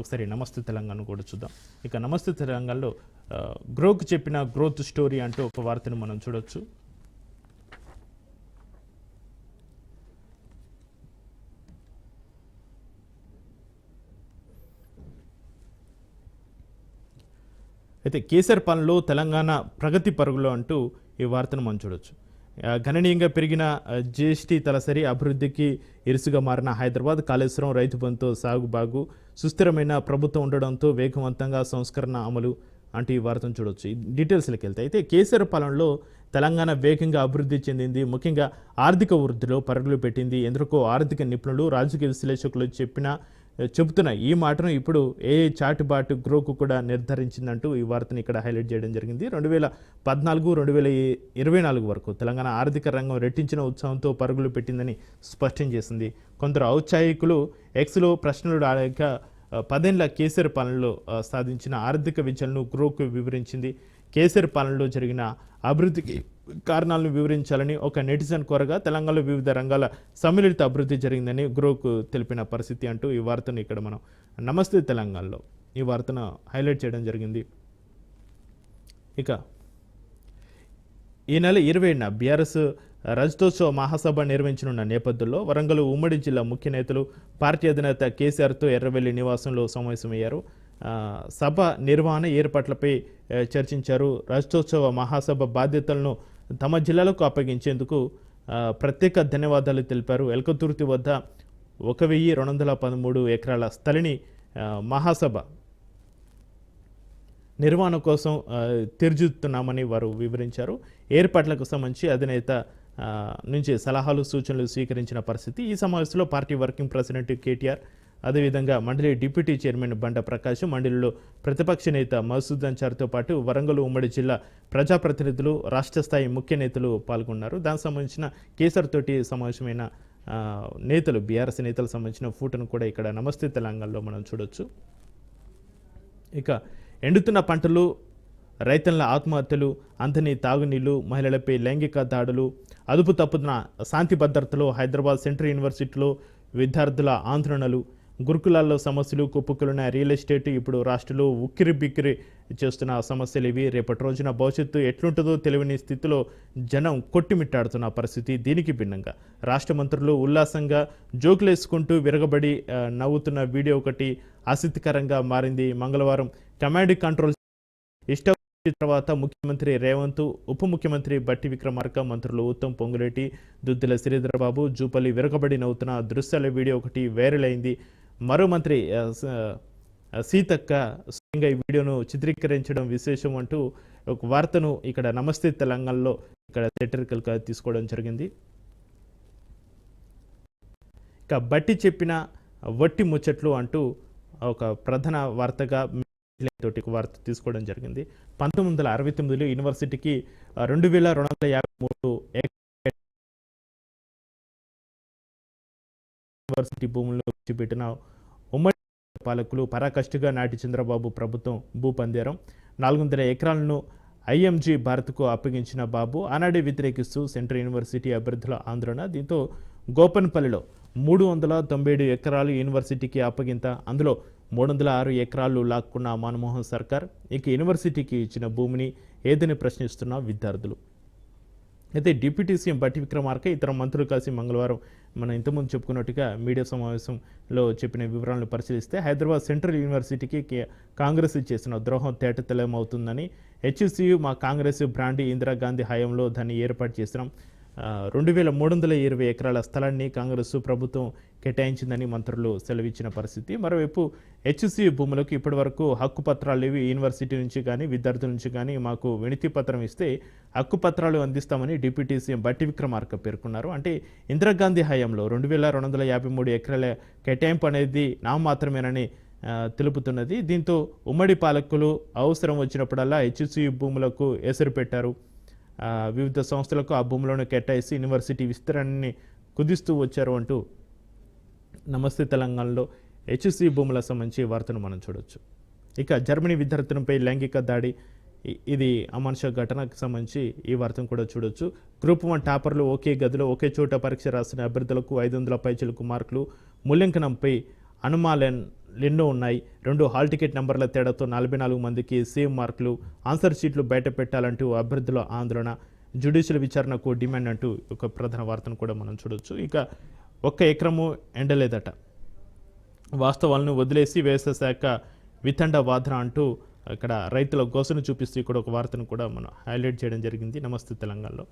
ఒకసారి నమస్తే తెలంగాణ కూడా చూద్దాం. ఇక నమస్తే తెలంగాణలో గ్రోక్ గ్రోకు చెప్పిన గ్రోత్ స్టోరీ అంటూ ఒక వార్తను మనం చూడొచ్చు. అయితే కేసర్ పాలనలో తెలంగాణ ప్రగతి పరుగులో అంటూ ఈ వార్తను మనం చూడొచ్చు. గణనీయంగా పెరిగిన జిఎస్టీ తలసరి అభివృద్ధికి ఇరుసుగా మారిన హైదరాబాద్ కాళేశ్వరం రైతు బంధుతో సాగుబాగు సుస్థిరమైన ప్రభుత్వం ఉండడంతో వేగవంతంగా సంస్కరణ అమలు అంటూ ఈ వార్తను చూడొచ్చు. డీటెయిల్స్లోకి వెళ్తే అయితే కేసీఆర్ పాలనలో తెలంగాణ వేగంగా అభివృద్ధి చెందింది. ముఖ్యంగా ఆర్థిక వృద్ధిలో పరుగులు పెట్టింది. ఎందరికో ఆర్థిక నిపుణులు రాజకీయ విశ్లేషకులు చెప్పిన చెబుతున్న ఈ మాటను ఇప్పుడు ఏ చాటుబాటు గ్రోకు కూడా నిర్ధారించిందంటూ ఈ వార్తను ఇక్కడ హైలైట్ చేయడం జరిగింది. రెండు వేల పద్నాలుగు రెండు వేల ఇరవై నాలుగు వరకు తెలంగాణ ఆర్థిక రంగం రెట్టించిన ఉత్సాహంతో పరుగులు పెట్టిందని స్పష్టం చేసింది. కొందరు ఔత్సాహికులు ఎక్స్లో ప్రశ్నలు అడగక పదేళ్ళ కేసీఆర్ పాలనలో సాధించిన ఆర్థిక విజయాలను గ్రోకు వివరించింది. కేసీఆర్ పాలనలో జరిగిన అభివృద్ధికి కారణాలను వివరించాలని ఒక నెటిజన్ కోరగా తెలంగాణలో వివిధ రంగాల సమ్మిళిత అభివృద్ధి జరిగిందని గ్రోకు తెలిపిన పరిస్థితి అంటూ ఈ వార్తను ఇక్కడ మనం నమస్తే తెలంగాణలో. ఈ వార్తను హైలైట్ చేయడం జరిగింది. ఇక ఈ నెల ఇరవైన బీఆర్ఎస్ రజతోత్సవ మహాసభ నిర్వహించనున్న నేపథ్యంలో వరంగల్ ఉమ్మడి జిల్లా ముఖ్య నేతలు పార్టీ అధినేత కేసీఆర్తో ఎర్రవెల్లి నివాసంలో సమావేశమయ్యారు. సభ నిర్వహణ ఏర్పాట్లపై చర్చించారు. రజతోత్సవ మహాసభ బాధ్యతలను తమ జిల్లాలకు అప్పగించేందుకు ప్రత్యేక ధన్యవాదాలు తెలిపారు. ఎల్కతుర్తి వద్ద ఒక వెయ్యి రెండు వందల పదమూడు ఎకరాల స్థలిని మహాసభ నిర్వహణ కోసం తీర్చిదిద్దుతున్నామని వారు వివరించారు. ఏర్పాట్లకు సంబంధించి అధినేత నుంచి సలహాలు సూచనలు స్వీకరించిన పరిస్థితి. ఈ సమావేశంలో పార్టీ వర్కింగ్ ప్రెసిడెంట్ కేటీఆర్ అదేవిధంగా మండలి డిప్యూటీ చైర్మన్ బండ ప్రకాష్ మండలిలో ప్రతిపక్ష నేత మసూద్ అన్సార్తో పాటు వరంగల్ ఉమ్మడి జిల్లా ప్రజాప్రతినిధులు రాష్ట్ర స్థాయి ముఖ్య నేతలు పాల్గొన్నారు. దానికి సంబంధించిన కేసర్ తోటి సమావేశమైన నేతలు బీఆర్ఎస్ నేతలకు సంబంధించిన ఫోటోను కూడా ఇక్కడ నమస్తే తెలంగాణలో మనం చూడొచ్చు. ఇక ఎండుతున్న పంటలు రైతుల ఆత్మహత్యలు అంతని తాగునీళ్ళు మహిళలపై లైంగిక దాడులు అదుపు తప్పుతున్న శాంతి భద్రతలు హైదరాబాద్ సెంట్రల్ యూనివర్సిటీలో విద్యార్థుల ఆందోళనలు గురుకులాల్లో సమస్యలు కుప్పకులున్న రియల్ ఎస్టేట్ ఇప్పుడు రాష్ట్రంలో ఉక్కిరి బిక్కిరి చేస్తున్న సమస్యలు ఇవి. రేపటి రోజున భవిష్యత్తు ఎట్లుంటుందో తెలియని స్థితిలో జనం కొట్టిమిట్టాడుతున్న పరిస్థితి దీనికి భిన్నంగా. రాష్ట్ర మంత్రులు ఉల్లాసంగా జోకులేసుకుంటూ విరగబడి నవ్వుతున్న వీడియో ఒకటి ఆసక్తికరంగా మారింది. మంగళవారం కమాండ్ కంట్రోల్ ఇష్ట తర్వాత ముఖ్యమంత్రి రేవంత్ ఉప ముఖ్యమంత్రి బట్టి విక్రమార్క మంత్రులు ఉత్తమ్ పొంగులేటి దుద్దిల శ్రీధరబాబు జూపల్లి విరగబడి నవ్వుతున్న దృశ్యాల వీడియో ఒకటి వైరల్ అయింది. మరో మంత్రి సీతక్క స్వయంగా ఈ వీడియోను చిత్రీకరించడం విశేషం అంటూ ఒక వార్తను ఇక్కడ నమస్తే తెలంగాణలో ఇక్కడ థియేటర్కల్గా తీసుకోవడం జరిగింది. ఇక బట్టి చెప్పిన వట్టి ముచ్చట్లు అంటూ ఒక ప్రధాన వార్తగా తోటి వార్త తీసుకోవడం జరిగింది. పంతొమ్మిది వందల అరవై తొమ్మిదిలో యూనివర్సిటీకి రెండు వేల రెండు వందల యాభై మూడు యూనివర్సిటీ భూములను విడిచిపెట్టిన ఉమ్మడి పాలకులు పరాకష్టుగా నాటి చంద్రబాబు ప్రభుత్వం భూ పందేరం నాలుగు వందల ఎకరాలను ఐఎంజీ భారత్కు అప్పగించిన బాబు ఆనాడే వ్యతిరేకిస్తూ సెంట్రల్ యూనివర్సిటీ అభ్యర్థుల ఆందోళన. దీంతో గోపన్పల్లిలో మూడు వందల తొంభై ఏడు ఎకరాలు యూనివర్సిటీకి అప్పగింత. అందులో మూడు వందల ఆరు ఎకరాలు లాక్కున్న మన్మోహన్ సర్కార్. ఇక యూనివర్సిటీకి ఇచ్చిన భూమిని ఏదని ప్రశ్నిస్తున్న విద్యార్థులు. అయితే డిప్యూటీ సీఎం బట్టి విక్రమార్క ఇతర మంత్రులు కలిసి మంగళవారం మనం ఇంతకుముందు చెప్పుకున్నట్టుగా మీడియా సమావేశంలో చెప్పిన వివరాలను పరిశీలిస్తే హైదరాబాద్ సెంట్రల్ యూనివర్సిటీకి కాంగ్రెస్ చేసిన ద్రోహం తేటతెలమవుతుందని హెచ్సియు మా కాంగ్రెస్ బ్రాండ్ ఇందిరాగాంధీ హయాంలో దాన్ని ఏర్పాటు చేసినాం. రెండు వేల మూడు వందల ఇరవై ఎకరాల స్థలాన్ని కాంగ్రెస్ ప్రభుత్వం కేటాయించిందని మంత్రులు సెలవిచ్చిన పరిస్థితి. మరోవైపు హెచ్సి భూములకు ఇప్పటివరకు హక్కు పత్రాలు ఇవి యూనివర్సిటీ నుంచి కానీ విద్యార్థుల నుంచి కానీ మాకు వినతి పత్రం ఇస్తే హక్కు పత్రాలు అందిస్తామని డిప్యూటీ సీఎం బట్టి విక్రమార్క పేర్కొన్నారు. అంటే ఇందిరాగాంధీ హయాంలో రెండు వేల రెండు వందల యాభై మూడు ఎకరాల కేటాయింపు అనేది నా మాత్రమేనని తెలుపుతున్నది. దీంతో ఉమ్మడి పాలకులు అవసరం వచ్చినప్పుడల్లా హెచ్సి భూములకు ఎసరు పెట్టారు. వివిధ సంస్థలకు ఆ భూములను కేటాయిసి యూనివర్సిటీ విస్తరణని కుదిస్తూ వచ్చారు అంటూ నమస్తే తెలంగాణలో హెచ్సి భూముల సంబంధించి వార్తను మనం చూడొచ్చు. ఇక జర్మనీ విద్యార్థులపై లైంగిక దాడి ఇది అమానుష ఘటనకు సంబంధించి ఈ వార్తను కూడా చూడొచ్చు. గ్రూప్ వన్ టాపర్లు ఒకే గదిలో ఒకే చోట పరీక్ష రాసిన అభ్యర్థులకు ఐదు వందల పైచలకు మార్కులు. మూల్యాంకనంపై అనుమాలన్ ఎన్నో ఉన్నాయి. రెండు హాల్ టికెట్ నెంబర్ల తేడాతో నలభై నాలుగు మందికి సేమ్ మార్కులు ఆన్సర్ షీట్లు బయట పెట్టాలంటూ అభ్యర్థుల ఆందోళన జ్యుడిషియల్ విచారణకు డిమాండ్ అంటూ ఒక ప్రధాన వార్తను కూడా మనం చూడొచ్చు. ఇక ఒక్క ఎకరము ఎండలేదట. వాస్తవాలను వదిలేసి వ్యవసాయ శాఖ వితండ వాదన అంటూ అక్కడ రైతుల గోసను చూపిస్తూ ఇక్కడ ఒక వార్తను కూడా మనం హైలైట్ చేయడం జరిగింది. నమస్తే తెలంగాణలో.